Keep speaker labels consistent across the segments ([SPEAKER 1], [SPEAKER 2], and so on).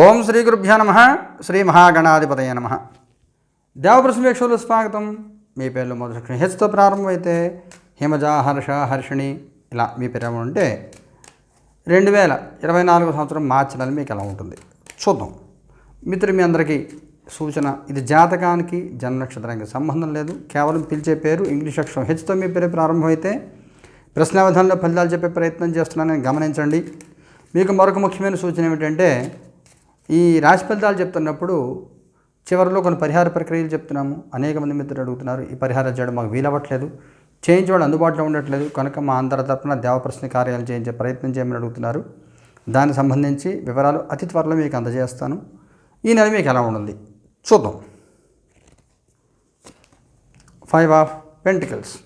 [SPEAKER 1] ఓం శ్రీ గురుభ్యో నమ. శ్రీ మహాగణాధిపతయ నమ. దేవప్రసమేక్షలు స్వాగతం. మీ పేర్లు మొదటి హెచ్తో ప్రారంభమైతే హిమజ హర్ష హర్షిణి ఇలా మీ పేరు ఉంటే రెండు వేల ఇరవై నాలుగు సంవత్సరం మార్చి నెల మీకు ఎలా ఉంటుంది? చూద్దాం. మిత్రులు మీ అందరికీ సూచన ఇది జాతకానికి జన్మ నక్షత్రానికి సంబంధం లేదు. కేవలం పిలిచే పేరు ఇంగ్లీష్ అక్షరం హెచ్తో మీ పేరు ప్రారంభమైతే ప్రశ్నావధానంలో ఫలితాలు చెప్పే ప్రయత్నం చేస్తున్నానని గమనించండి. మీకు మరొక ముఖ్యమైన సూచన ఏమిటంటే ఈ రాశి ఫలితాలు చెప్తున్నప్పుడు చివరిలో కొన్ని పరిహార ప్రక్రియలు చెప్తున్నాము. అనేక మంది మిత్రులు అడుగుతున్నారు ఈ పరిహారం చేయడం మాకు వీలవ్వట్లేదు. చేయించే అందుబాటులో ఉండట్లేదు. కనుక మా అందరి తరపున దేవప్రశ్న కార్యాలు చేయించే ప్రయత్నం చేయమని అడుగుతున్నారు. దానికి సంబంధించి వివరాలు అతి త్వరలో మీకు అందజేస్తాను. ఈ నెల మీకు ఎలా ఉంటుంది? చూద్దాం. Five of pentacles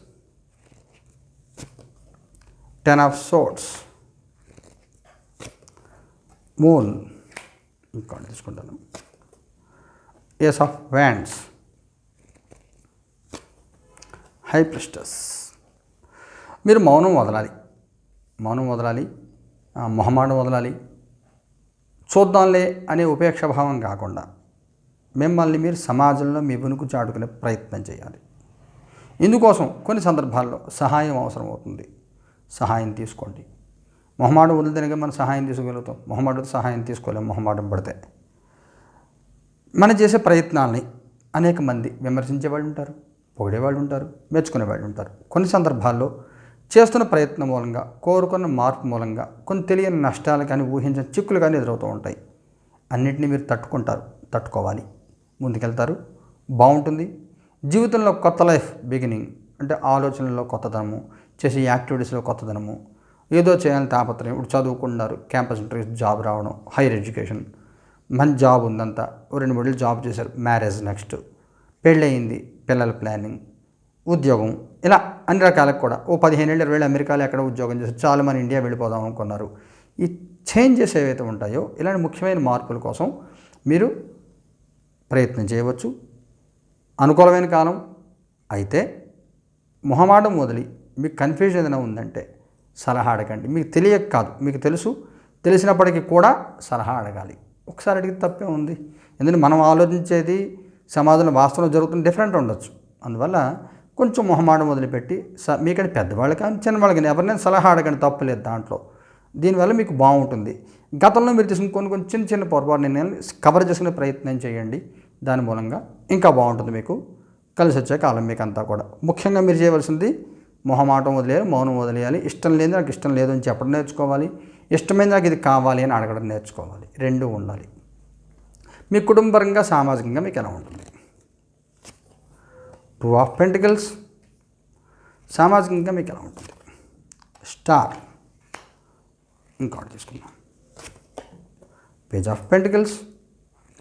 [SPEAKER 1] ten of swords moon ఇంకా తీసుకుంటాను. Ace of wands high priestess మీరు మౌనం వదలాలి. మౌనం వదలాలి. మొహమాటం వదలాలి. చూద్దాంలే అనే ఉపేక్ష భావం కాకుండా మిమ్మల్ని మీరు సమాజంలో మీ వెనుక చాటుకునే ప్రయత్నం చేయాలి. ఇందుకోసం కొన్ని సందర్భాల్లో సహాయం అవసరం అవుతుంది. సహాయం తీసుకోండి. మొహమాటం వదిలితేనే మనం సహాయం తీసుకోగలుగుతాం. మొహమాటం సహాయం తీసుకోలేము మొహమాటం పడితే. మనం చేసే ప్రయత్నాల్ని అనేక మంది విమర్శించే వాళ్ళు ఉంటారు పొగిడే వాళ్ళు ఉంటారు మెచ్చుకునే వాళ్ళు ఉంటారు. కొన్ని సందర్భాల్లో చేస్తున్న ప్రయత్నం మూలంగా కోరుకున్న మార్పు మూలంగా కొన్ని తెలియని నష్టాలు కానీ ఊహించిన చిక్కులు కానీ ఎదురవుతూ ఉంటాయి. అన్నింటినీ మీరు తట్టుకుంటారు తట్టుకోవాలి. ముందుకెళ్తారు బాగుంటుంది. జీవితంలో కొత్త లైఫ్ బిగినింగ్ అంటే ఆలోచనల్లో కొత్తదనము చేసే యాక్టివిటీస్లో కొత్తదనము ఏదో చేయాలని తాపత్రయం. ఇప్పుడు చదువుకుంటున్నారు క్యాంపస్ ఇంటర్వ్యూస్ జాబ్ రావడం హైయర్ ఎడ్యుకేషన్ మంచి జాబ్ ఉందంతా. ఓ రెండు మూడేళ్ళు జాబ్ చేశారు. మ్యారేజ్ నెక్స్ట్ పెళ్ళయింది. పిల్లల ప్లానింగ్ ఉద్యోగం. ఇలా అన్ని రకాలకు కూడా. ఓ పదిహేను ఏళ్ళు ఇరవై అమెరికాలో ఎక్కడ ఉద్యోగం చేసి చాలా మన ఇండియా వెళ్ళిపోదాం అనుకున్నారు. ఈ చేంజెస్ ఏవైతే ఉంటాయో ఇలాంటి ముఖ్యమైన మార్పుల కోసం మీరు ప్రయత్నం చేయవచ్చు. అనుకూలమైన కాలం అయితే మొహమాటం వదిలి మీకు కన్ఫ్యూజన్ ఏదైనా ఉందంటే సలహా అడగండి. మీకు తెలియక కాదు మీకు తెలుసు. తెలిసినప్పటికీ కూడా సలహా అడగాలి. ఒకసారి అడిగితే తప్పే ఉంది? ఎందుకంటే మనం ఆలోచించేది సమాజంలో వాస్తవం జరుగుతుంది డిఫరెంట్ ఉండొచ్చు. అందువల్ల కొంచెం మొహమాటం వదిలిపెట్టి స మీకంటే పెద్దవాళ్ళు కానీ చిన్నవాళ్ళు కానీ ఎవరినైనా సలహా అడగండి తప్పలేదు దాంట్లో. దీనివల్ల మీకు బాగుంటుంది. గతంలో మీరు తీసుకున్న కొన్ని కొన్ని చిన్న చిన్న పొరపాటు నిర్ణయాలు కవర్ చేసుకునే ప్రయత్నం చేయండి. దాని మూలంగా ఇంకా బాగుంటుంది మీకు. కలిసి వచ్చే కాలం మీకు అంతా కూడా. ముఖ్యంగా మీరు చేయవలసింది మొహమాటం వదిలేయాలి మౌనం వదిలేయాలి. ఇష్టం లేని నాకు ఇష్టం లేదు అని చెప్పడం నేర్చుకోవాలి. ఇష్టమైన నాకు ఇది కావాలి అని అడగడం నేర్చుకోవాలి. రెండు ఉండాలి. మీ కుటుంబపరంగా సామాజికంగా మీకు ఎలా ఉంటుంది? టూ ఆఫ్ పెంటికల్స్ సామాజికంగా మీకు ఎలా ఉంటుంది? స్టార్ ఇంకోటి తీసుకుందాం. పేజ్ ఆఫ్ పెంటికల్స్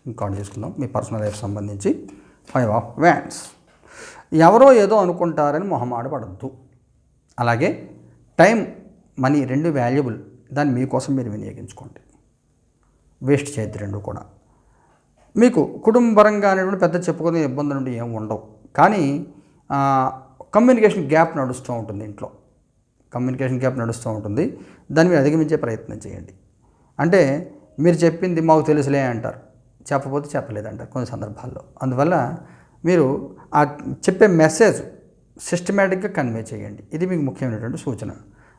[SPEAKER 1] ఇంకోటి తీసుకుందాం. మీ పర్సనల్ లైఫ్ సంబంధించి. ఫైవ్ ఆఫ్ వ్యాండ్స్ ఎవరో ఏదో అనుకుంటారని మొహమాట పడద్దు. అలాగే టైం మనీ రెండు వాల్యుబుల్. దాన్ని మీకోసం మీరు వినియోగించుకోండి. వేస్ట్ చేయద్దు రెండు కూడా. మీకు కుటుంబపరంగా అనేటువంటి పెద్ద చెప్పుకునే ఇబ్బందులు నుండి ఏమి ఉండవు. కానీ కమ్యూనికేషన్ గ్యాప్ నడుస్తూ ఉంటుంది ఇంట్లో. కమ్యూనికేషన్ గ్యాప్ నడుస్తూ ఉంటుంది. దాన్ని మీరు అధిగమించే ప్రయత్నం చేయండి. అంటే మీరు చెప్పింది మాకు తెలుసులే అంటారు. చెప్పకపోతే చెప్పలేదంటారు కొన్ని సందర్భాల్లో. అందువల్ల మీరు ఆ చెప్పే మెసేజ్ సిస్టమేటిక్గా కన్వే చేయండి. ఇది మీకు ముఖ్యమైనటువంటి సూచన.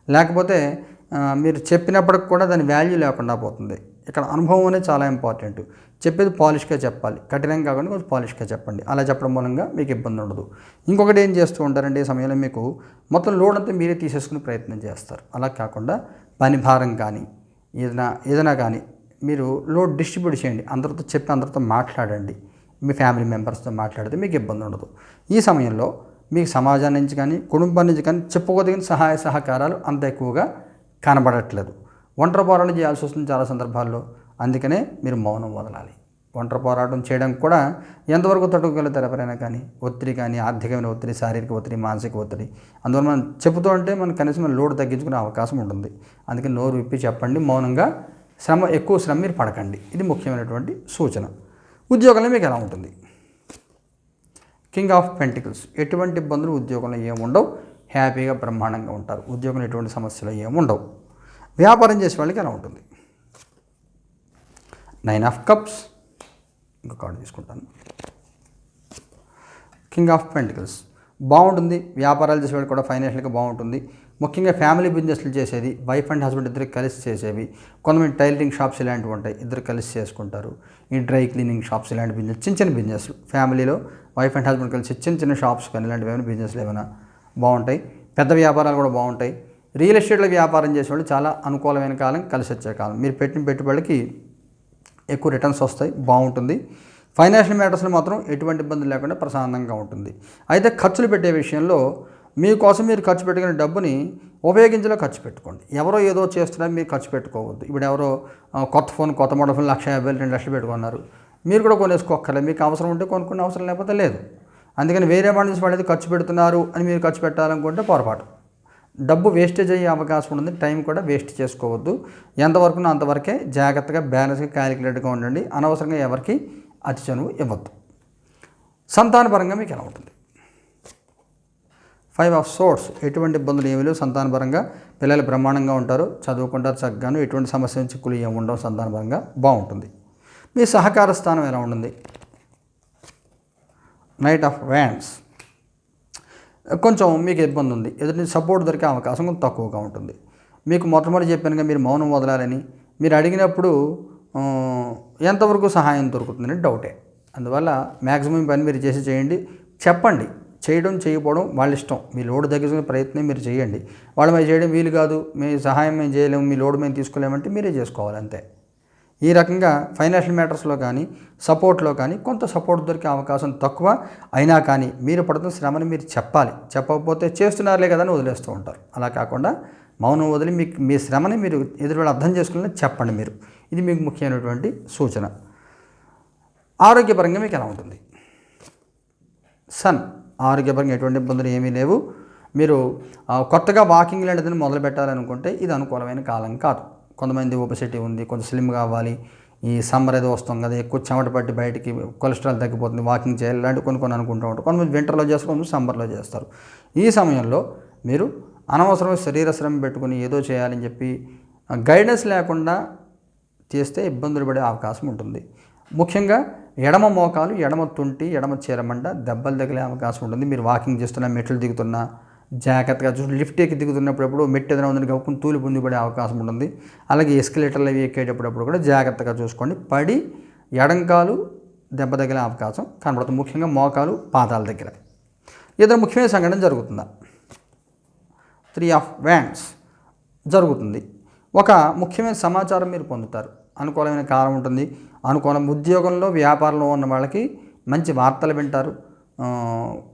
[SPEAKER 1] లేకపోతే మీరు చెప్పినప్పటికి కూడా దాని వాల్యూ లేకుండా పోతుంది. ఇక్కడ అనుభవం అనేది చాలా ఇంపార్టెంట్ చెప్పేది పాలిష్గా చెప్పాలి. కఠినంగా కాకుండా కొంచెం పాలిష్గా చెప్పండి. అలా చెప్పడం మూలంగా మీకు ఇబ్బంది ఉండదు. ఇంకొకటి ఏం చేస్తూ ఉంటారంటే ఈ సమయంలో మీకు మొత్తం లోడ్ అంతా మీరే తీసేసుకునే ప్రయత్నం చేస్తారు. అలా కాకుండా పని భారం కానీ ఏదైనా ఏదైనా కానీ మీరు లోడ్ డిస్ట్రిబ్యూట్ చేయండి. అందరితో చెప్పి అందరితో మాట్లాడండి. మీ ఫ్యామిలీ మెంబర్స్తో మాట్లాడితే మీకు ఇబ్బంది ఉండదు. ఈ సమయంలో మీకు సమాజం నుంచి కానీ కుటుంబం నుంచి కానీ చెప్పుకోదగిన సహాయ సహకారాలు అంత ఎక్కువగా కనబడట్లేదు. ఒంటరి పోరాటం చేయాల్సి వస్తుంది చాలా సందర్భాల్లో. అందుకనే మీరు మౌనం వదలాలి. ఒంటరి పోరాటం చేయడం కూడా ఎంతవరకు తట్టుకోగలుగుతారు ఎవరైనా కానీ ఒత్తిడి కానీ ఆర్థికమైన ఒత్తిడి శారీరక ఒత్తిడి మానసిక ఒత్తిడి అందువల్ల మనం చెబుతూ ఉంటే మనం కనీసం మన లోడ్ తగ్గించుకునే అవకాశం ఉంటుంది. అందుకని నోరు విప్పి చెప్పండి మౌనంగా శ్రమ ఎక్కువ శ్రమ మీరు పడకండి. ఇది ముఖ్యమైనటువంటి సూచన. ఉద్యోగంలో మీకు ఎలా ఉంటుంది? King of pentacles. ఎటువంటి ఇబ్బందులు ఉద్యోగంలో ఏముండవు. హ్యాపీగా బ్రహ్మాండంగా ఉంటారు. ఉద్యోగంలో ఎటువంటి సమస్యలు ఏముండవు. వ్యాపారం చేసే వాళ్ళకి ఎలా ఉంటుంది? Nine of cups. ఇంకో కార్డు తీసుకుంటాను. King of pentacles. బాగుంటుంది. వ్యాపారాలు చేసేవాళ్ళు కూడా ఫైనాన్షియల్గా బాగుంటుంది. ముఖ్యంగా ఫ్యామిలీ బిజినెస్లు చేసేది వైఫ్ అండ్ హస్బెండ్ ఇద్దరు కలిసి చేసేవి. కొంతమంది టైలరింగ్ షాప్స్ ఇలాంటివి ఉంటాయి. ఇద్దరు కలిసి చేసుకుంటారు. ఈ డ్రై క్లీనింగ్ షాప్స్ ఇలాంటి బిజినెస్ చిన్న చిన్న బిజినెస్లు. ఫ్యామిలీలో వైఫ్ అండ్ హస్బెండ్ కలిసి చిన్న చిన్న షాప్స్ కానీ ఇలాంటివి ఏమైనా బిజినెస్లు ఏమైనా బాగుంటాయి. పెద్ద వ్యాపారాలు కూడా బాగుంటాయి. రియల్ ఎస్టేట్లో వ్యాపారం చేసే వాళ్ళు చాలా అనుకూలమైన కాలం కలిసి వచ్చే కాలం. మీరు పెట్టిన పెట్టుబడికి ఎక్కువ రిటర్న్స్ వస్తాయి బాగుంటుంది. ఫైనాన్షియల్ మ్యాటర్స్లో మాత్రం ఎటువంటి ఇబ్బంది లేకుండా ప్రశాంతంగా ఉంటుంది. అయితే ఖర్చులు పెట్టే విషయంలో మీకోసం మీరు ఖర్చు పెట్టుకునే డబ్బుని ఉపయోగించలో ఖర్చు పెట్టుకోండి. ఎవరో ఏదో చేస్తున్నా మీరు ఖర్చు పెట్టుకోవద్దు. ఇప్పుడు ఎవరో కొత్త ఫోన్ కొత్త మోడల్ ఫోన్ లక్ష యాభై వేలు రెండు లక్షలు పెట్టుకున్నారు. మీరు కూడా కొనేసుకోక్కర్లేదు. మీకు అవసరం ఉంటే కొనుక్కునే అవసరం లేకపోతే లేదు. అందుకని వేరే వాళ్ళ నుంచి వాళ్ళు ఖర్చు పెడుతున్నారు అని మీరు ఖర్చు పెట్టాలనుకుంటే పొరపాటు. డబ్బు వేస్టేజ్ అయ్యే అవకాశం ఉంటుంది. టైం కూడా వేస్ట్ చేసుకోవద్దు. ఎంతవరకు అంతవరకే జాగ్రత్తగా బ్యాలెన్స్గా క్యాలిక్యులేట్గా ఉండండి. అనవసరంగా ఎవరికి అతి చనువు ఇవ్వద్దు. సంతానపరంగా మీకు ఎలా ఉంటుంది? ఫైవ్ ఆఫ్ సోర్స్ ఎటువంటి ఇబ్బందులు ఏమీ లేవు. సంతానపరంగా పిల్లలు బ్రహ్మాండంగా ఉంటారు. చదువుకుంటారు చక్కగాను. ఎటువంటి సమస్య నుంచి చిక్కులు ఏమి ఉండవు. సంతానపరంగా బాగుంటుంది. మీ సహకార స్థానం ఎలా ఉంటుంది? నైట్ ఆఫ్ వ్యాన్స్ కొంచెం మీకు ఇబ్బంది ఉంది. ఎదుటి సపోర్ట్ దొరికే అవకాశం కొంచెం తక్కువగా ఉంటుంది. మీకు మొట్టమొదటి చెప్పానుగా మీరు మౌనం వదలాలని. మీరు అడిగినప్పుడు ఎంతవరకు సహాయం దొరుకుతుందని డౌటే అందువల్ల మ్యాక్సిమం పని మీరు చేసి చేయండి. చెప్పండి. చేయడం చేయకపోవడం వాళ్ళ ఇష్టం. మీ లోడ్ తగ్గించుకునే ప్రయత్నం మీరు చేయండి. వాళ్ళు మేము చేయడం వీలు కాదు. మీ సహాయం మేము చేయలేము. మీ లోడ్ మేము తీసుకోలేమంటే మీరే చేసుకోవాలి అంతే. ఈ రకంగా ఫైనాన్షియల్ మ్యాటర్స్లో కానీ సపోర్ట్లో కానీ కొంత సపోర్ట్ దొరికే అవకాశం తక్కువ. అయినా కానీ మీరు పడుతున్న శ్రమని మీరు చెప్పాలి. చెప్పకపోతే చేస్తున్నారులే కదా అని వదిలేస్తూ ఉంటారు. అలా కాకుండా మౌనం వదిలి మీకు మీ శ్రమని మీరు ఎదురువేళ అర్థం చేసుకుని చెప్పండి మీరు. ఇది మీకు ముఖ్యమైనటువంటి సూచన. ఆరోగ్యపరంగా మీకు ఎలా ఉంటుంది? సన్ ఆరోగ్యపరంగా ఎటువంటి ఇబ్బందులు ఏమీ లేవు. మీరు కొత్తగా వాకింగ్ లాంటిదని మొదలు పెట్టాలనుకుంటే ఇది అనుకూలమైన కాలం కాదు. కొంతమంది ఒబసిటీ ఉంది కొంచెం స్లిమ్ కావాలి ఈ సమ్మర్ ఏదో వస్తాం కదా ఎక్కువ చెమట పట్టి బయటికి కొలెస్ట్రాల్ తగ్గిపోతుంది వాకింగ్ చేయాలి ఇలాంటి కొన్ని కొన్ని అనుకుంటూ ఉంటారు. కొంతమంది వింటర్లో చేస్తారు కొంతమంది సమ్మర్లో చేస్తారు. ఈ సమయంలో మీరు అనవసరమైన శరీర శ్రమ పెట్టుకుని ఏదో చేయాలని చెప్పి గైడెన్స్ లేకుండా చేస్తే ఇబ్బందులు పడే అవకాశం ఉంటుంది. ముఖ్యంగా ఎడమ మోకాలు ఎడమ తుంటి ఎడమ చీరమండ దెబ్బలు తగిలే అవకాశం ఉంటుంది. మీరు వాకింగ్ చేస్తున్నా మెట్లు దిగుతున్నా జాగ్రత్తగా చూసి లిఫ్ట్ ఎక్కి దిగుతున్నప్పుడు మెట్టు ఏదైనా ఉందని గవ్వుకుని తూలి పొందిపడే పడే అవకాశం ఉంటుంది. అలాగే ఎస్కలేటర్లు అవి ఎక్కేటప్పుడు కూడా జాగ్రత్తగా చూసుకోండి. పడి ఎడంకాలు దెబ్బ తగిలే అవకాశం కనబడుతుంది ముఖ్యంగా మోకాలు పాదాల దగ్గర. ఏదైనా ముఖ్యమైన సంఘటన జరుగుతుందా? త్రీ ఆఫ్ వ్యాండ్స్ జరుగుతుంది. ఒక ముఖ్యమైన సమాచారం మీరు పొందుతారు. అనుకూలమైన కాలం ఉంటుంది. అనుకూలం ఉద్యోగంలో వ్యాపారంలో ఉన్న వాళ్ళకి మంచి వార్తలు వింటారు.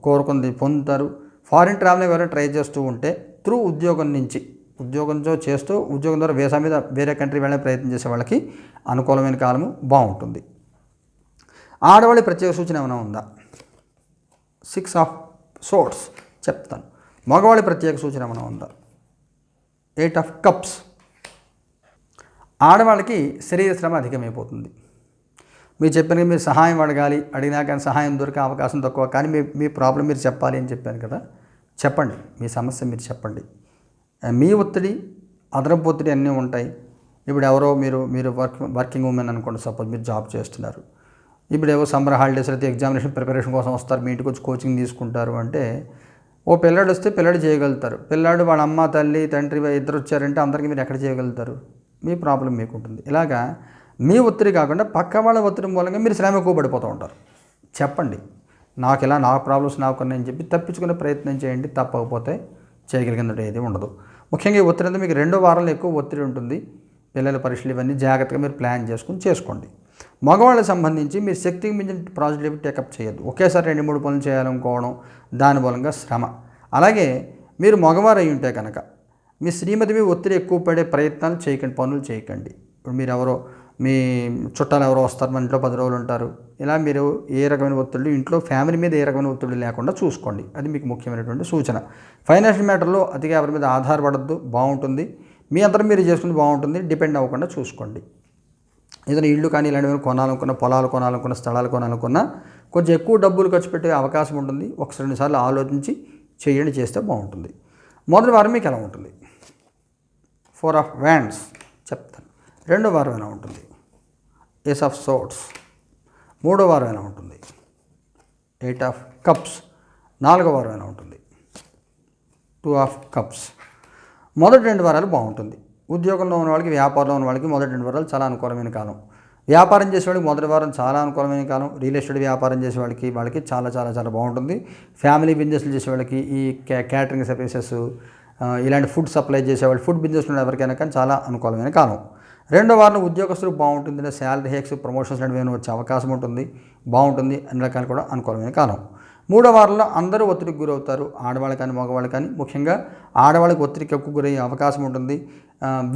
[SPEAKER 1] కోరుకుంది పొందుతారు. ఫారిన్ ట్రావెల్ ఎవరైనా ట్రై చేస్తూ ఉంటే త్రూ ఉద్యోగం నుంచి ఉద్యోగంతో చేస్తూ ఉద్యోగం ద్వారా వేసా మీద వేరే కంట్రీ వెళ్ళే ప్రయత్నం చేసే వాళ్ళకి అనుకూలమైన కాలము బాగుంటుంది. ఆడవాళ్ళ ప్రత్యేక సూచన ఏమైనా ఉందా? సిక్స్ ఆఫ్ సోర్ట్స్ చెప్తాను. మగవాళ్ళ ప్రత్యేక సూచన ఏమైనా ఉందా? ఎయిట్ ఆఫ్ కప్స్ ఆడవాళ్ళకి శరీర శ్రమ అధికమైపోతుంది. మీరు చెప్పిన మీరు సహాయం అడగాలి. అడిగినా కానీ సహాయం దొరికే అవకాశం తక్కువ. కానీ మీ మీ ప్రాబ్లం మీరు చెప్పాలి అని చెప్పాను కదా. చెప్పండి. మీ సమస్య మీరు చెప్పండి. మీ ఒత్తిడి అదనపు ఒత్తిడి అన్నీ ఉంటాయి. ఇప్పుడు ఎవరో మీరు మీరు వర్క్ వర్కింగ్ ఉమెన్ అనుకోండి సపోజ్ మీరు జాబ్ చేస్తున్నారు. ఇప్పుడు ఏవో సమ్మర్ హాలిడేస్ అయితే ఎగ్జామినేషన్ ప్రిపరేషన్ కోసం వస్తారు. మీ ఇంటికి వచ్చి కోచింగ్ తీసుకుంటారు అంటే ఓ పిల్లాడు వస్తే పిల్లాడు చేయగలుగుతారు. పిల్లాడు వాళ్ళ అమ్మ తల్లి తండ్రి ఇద్దరు వచ్చారంటే అందరికీ మీరు ఎక్కడ చేయగలుగుతారు? మీ ప్రాబ్లం మీకు ఉంటుంది ఇలాగా మీ ఒత్తిడి కాకుండా పక్క వాళ్ళ ఒత్తిడి మూలంగా మీరు శ్రమ ఎక్కువ పడిపోతూ ఉంటారు. చెప్పండి. నాకు ఇలా నా ప్రాబ్లమ్స్ నాకున్నాయని చెప్పి తప్పించుకునే ప్రయత్నం చేయండి. తప్పకపోతే చేయగలిగినట్టు ఏది ఉండదు. ముఖ్యంగా ఈ ఒత్తిడి అంతా మీకు రెండో వారంలో ఎక్కువ ఒత్తిడి ఉంటుంది. పిల్లల పరీక్షలు ఇవన్నీ జాగ్రత్తగా మీరు ప్లాన్ చేసుకుని చేసుకోండి. మగవాళ్ళకి సంబంధించి మీరు శక్తికి మించిన ప్రాజెక్ట్ ఏవి టేకప్ చేయొద్దు. ఒకేసారి రెండు మూడు పనులు చేయాలనుకోవడం దాని మూలంగా శ్రమ. అలాగే మీరు మగవారు అయి ఉంటే కనుక మీ శ్రీమతి మీ ఒత్తిడి ఎక్కువ పడే ప్రయత్నాలు చేయకండి పనులు చేయకండి. ఇప్పుడు మీరు ఎవరో మీ చుట్టాలు ఎవరో వస్తారు మన ఇంట్లో పది రోజులు ఉంటారు. ఇలా మీరు ఏ రకమైన ఒత్తిడి ఇంట్లో ఫ్యామిలీ మీద ఏ రకమైన ఒత్తిడి లేకుండా చూసుకోండి. అది మీకు ముఖ్యమైనటువంటి సూచన. ఫైనాన్షియల్ మ్యాటర్లో అతిగా ఎవరి మీద ఆధారపడద్దు బాగుంటుంది. మీ అంతరం మీరు చేసుకుంటే బాగుంటుంది డిపెండ్ అవ్వకుండా చూసుకోండి. ఏదైనా ఇల్లు కానీ ఇలాంటివి కొనాలనుకున్న పొలాలు కొనాలనుకున్న స్థలాలు కొనాలనుకున్నా కొంచెం ఎక్కువ డబ్బులు ఖర్చు పెట్టే అవకాశం ఉంటుంది. ఒకసారి రెండుసార్లు ఆలోచించి చేయండి చేస్తే బాగుంటుంది. మొదటి వారం మీకు ఎలా ఉంటుంది? ఫోర్ ఆఫ్ వ్యాండ్స్ చెప్తాను. రెండో వారం ఎలా ఉంటుంది? ఏస్ ఆఫ్ సోట్స్ మూడో వారం ఎలా ఉంటుంది? ఎయిట్ ఆఫ్ కప్స్ నాలుగో వారం ఎలా ఉంటుంది? టూ ఆఫ్ కప్స్ మొదటి రెండు వారాలు బాగుంటుంది. ఉద్యోగంలో ఉన్న వాళ్ళకి వ్యాపారంలో ఉన్న వాళ్ళకి మొదటి రెండు వారాలు చాలా అనుకూలమైన కాలం. వ్యాపారం చేసే వాళ్ళకి మొదటి వారం చాలా అనుకూలమైన కాలం. రియల్ ఎస్టేట్ వ్యాపారం చేసే వాళ్ళకి వాళ్ళకి చాలా చాలా చాలా బాగుంటుంది. ఫ్యామిలీ బిజినెస్లు చేసే వాళ్ళకి ఈ క్యా క్యాటరింగ్ సర్వీసెస్ ఇలాంటి ఫుడ్ సప్లై చేసేవాళ్ళు ఫుడ్ బిజినెస్ ఎవరికైనా కానీ చాలా అనుకూలమైన కాలం. రెండో వారం ఉద్యోగస్తులు బాగుంటుంది శాలరీ హెక్స్ ప్రమోషన్స్ లాంటివి ఏమైనా వచ్చే అవకాశం ఉంటుంది బాగుంటుంది అన్ని రకాలు కూడా అనుకూలమైన కాలం. మూడో వారంలో అందరూ ఒత్తిడికి గురవుతారు ఆడవాళ్ళు కానీ మగవాళ్ళు కానీ. ముఖ్యంగా ఆడవాళ్ళకి ఒత్తిడికి ఎక్కువ గురయ్యే అవకాశం ఉంటుంది.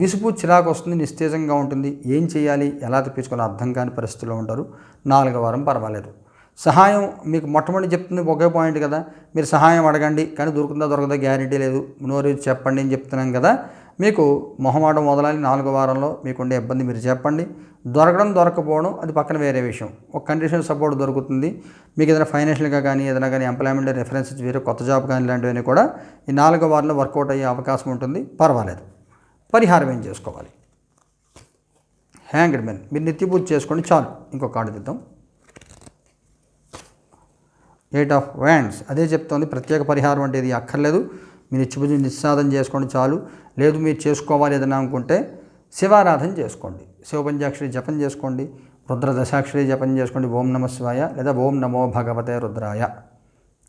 [SPEAKER 1] విసుపు చిరాకు వస్తుంది నిస్తేజంగా ఉంటుంది. ఏం చేయాలి ఎలా తెప్పించుకోవాలో అర్థం కాని పరిస్థితిలో ఉంటారు. నాలుగో వారం పర్వాలేదు. సహాయం మీకు మొట్టమొదటి చెప్తుంది ఒకే పాయింట్ కదా. మీరు సహాయం అడగండి కానీ దొరుకుతుందా దొరకదా గ్యారంటీ లేదు. నోరు చెప్పండి అని చెప్తున్నాం కదా. మీకు మొహమాటం మొదలాలి నాలుగో వారంలో మీకుండే ఇబ్బంది మీరు చెప్పండి. దొరకడం దొరకపోవడం అది పక్కన వేరే విషయం. ఒక కండిషన్ సపోర్ట్ దొరుకుతుంది. మీకు ఏదైనా ఫైనాన్షియల్గా కానీ ఏదైనా కానీ ఎంప్లాయ్మెంట్ రెఫరెన్స్ వేరే కొత్త జాబ్ కానీ ఇలాంటివన్నీ కూడా ఈ నాలుగో వారంలో వర్కౌట్ అయ్యే అవకాశం ఉంటుంది. పర్వాలేదు. పరిహారం ఏం చేసుకోవాలి? హ్యాంగ్డ్ మెన్ మీరు నిత్య పూజ చేసుకోండి చాలు. ఇంకో కార్డు దిద్దాం ఎయిట్ ఆఫ్ వ్యాండ్స్ అదే చెప్తోంది. ప్రత్యేక పరిహారం అంటే ఇది అక్కర్లేదు. మీరు నిత్య పూజ నిస్సాధన చేసుకోండి చాలు. లేదు మీరు చేసుకోవాలి ఏదైనా అనుకుంటే శివారాధన చేసుకోండి. శివపంచాక్షరి జపం చేసుకోండి. రుద్ర దశాక్షరి జపం చేసుకోండి. ఓం నమ శివాయ లేదా ఓం నమో భగవతే రుద్రాయ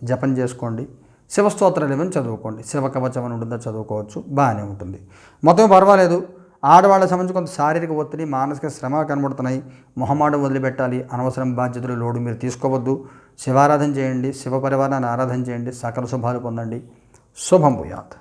[SPEAKER 1] జపం చేసుకోండి. శివస్తోత్రాలు ఏమైనా చదువుకోండి. శివకవచం అని ఉంటుందో చదువుకోవచ్చు. బాగానే ఉంటుంది. మొత్తం పర్వాలేదు. ఆడవాళ్ళ సంబంధించి కొంత శారీరక ఒత్తిడి మానసిక శ్రమ కనబడుతున్నాయి. మొహమాటం వదిలిపెట్టాలి. అనవసరం బాధ్యతలు లోడు మీరు తీసుకోవద్దు. శివారాధన చేయండి. శివ పరివారాన్ని ఆరాధన చేయండి. సకల శుభాలు పొందండి. sobam uyandı.